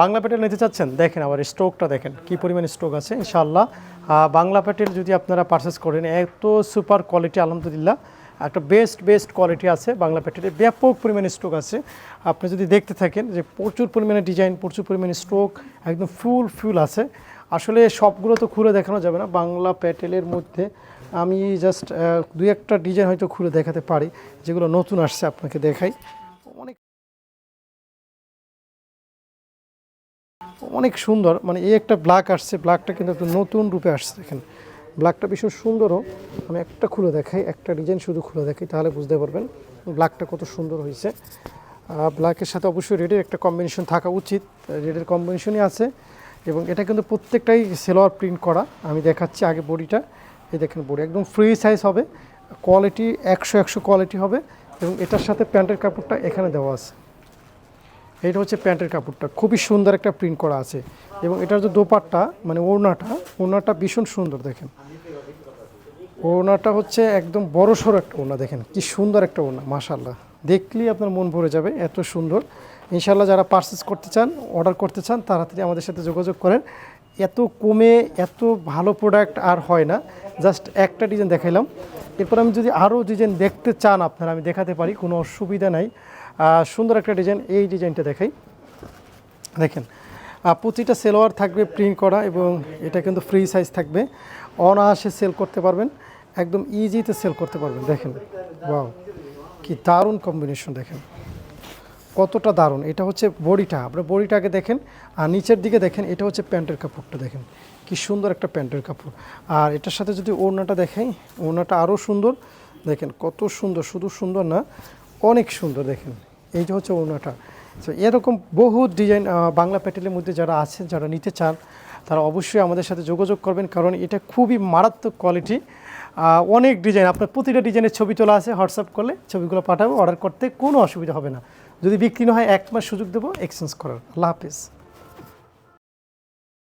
বাংলা প্যাটেল নিতে চাচ্ছেন? দেখেন আবার স্ট্রোকটা দেখেন, কি পরিমাণ স্ট্রোক আছে, ইনশাআল্লাহ। বাংলা প্যাটেল যদি আপনারা পারচেস করেন, এত সুপার কোয়ালিটি আলহামদুলিল্লাহ, একটা বেস্ট বেস্ট কোয়ালিটি আছে বাংলা প্যাটেলে, ব্যাপক পরিমাণে স্ট্রোক আছে। আপনি যদি দেখতে থাকেন যে প্রচুর পরিমাণে ডিজাইন প্রচুর পরিমাণে স্ট্রোক, একদম ফুল ফুল আছে। আসলে সবগুলো তো খুলে দেখানো যাবে না, বাংলা প্যাটেলের মধ্যে আমি জাস্ট দুই একটা ডিজাইন হয়তো খুলে দেখাতে পারি, যেগুলো নতুন আসছে আপনাকে দেখাই। অনেক সুন্দর মানে এই একটা ব্ল্যাক আসছে ব্ল্যাকটা কিন্তু একটু নতুন রূপে আসছে, দেখেন। ব্ল্যাকটা ভীষণ সুন্দরও। আমি একটা খুলে দেখাই, একটা ডিজাইন শুধু খুলে দেখাই, তাহলে বুঝতে পারবেন ব্ল্যাকটা কত সুন্দর হয়েছে। ব্ল্যাকের সাথে অবশ্যই রেডের একটা কম্বিনেশন থাকা উচিত। রেডের কম্বিনেশনই আছে এবং এটা কিন্তু প্রত্যেকটাই সেলোয়ার প্রিন্ট করা। আমি দেখাচ্ছি আগে বডিটা। এই দেখেন বডি একদম ফ্রি সাইজ হবে। কোয়ালিটি একশো একশো কোয়ালিটি হবে এবং এটার সাথে প্যান্টের কাপড়টা এখানে দেওয়া আছে। এটা হচ্ছে প্যান্টের কাপড়টা। খুবই সুন্দর একটা প্রিন্ট করা আছে। এবং এটার যে দোপাট্টা মানে ওড়নাটা ওড়নাটা ভীষণ সুন্দর দেখেন। ওড়নাটা হচ্ছে একদম বড় সড়ো একটা ওড়না দেখেন, কি সুন্দর একটা ওড়না মাশাল্লাহ দেখলেই আপনার মন ভরে যাবে, এত সুন্দর। ইনশাল্লাহ যারা পারচেস করতে চান অর্ডার করতে চান, তাড়াতাড়ি আমাদের সাথে যোগাযোগ করেন। এত কমে, এত ভালো প্রোডাক্ট আর হয় না। জাস্ট একটা ডিজাইন দেখাইলাম। এরপর আমি যদি আরও ডিজাইন দেখতে চান আপনারা, আমি দেখাতে পারি, কোনো অসুবিধা নাই। সুন্দর একটা ডিজাইন এই ডিজাইনটা দেখাই। দেখেন প্রতিটা সেলোয়ার থাকবে প্রিন্ট করা এবং এটা কিন্তু ফ্রি সাইজ থাকবে। অনায়াসে সেল করতে পারবেন, একদম ইজিতে সেল করতে পারবেন। দেখেন ওয়াও কি দারুণ কম্বিনেশন দেখেন। কতটা দারুণ। এটা হচ্ছে বডিটা। আপনার বডিটাকে দেখেন, আর নিচের দিকে দেখেন, এটা হচ্ছে প্যান্টের কাপড়টা দেখেন। কি সুন্দর একটা প্যান্টের কাপড়। আর এটার সাথে যদি ওড়নাটা দেখাই, ওড়নাটা আরও সুন্দর। দেখেন কত সুন্দর, শুধু সুন্দর না, অনেক সুন্দর দেখেন। এই যে হচ্ছে ওড়নাটা। তো এরকম বহু ডিজাইন বাংলা প্যাটেলের মধ্যে যারা আছেন, যারা নিতে চান তারা অবশ্যই আমাদের সাথে যোগাযোগ করবেন, কারণ এটা খুবই মারাত্মক কোয়ালিটি অনেক ডিজাইন আপনার প্রতিটা ডিজাইনের ছবি তোলা আছে হোয়াটসঅ্যাপ করলে ছবিগুলো পাঠাবো অর্ডার করতে কোনো অসুবিধা হবে না। যদি বিক্রি না হয়, এক মাস সুযোগ দেবো এক্সচেঞ্জ করার। আল্লাহ হাফিজ।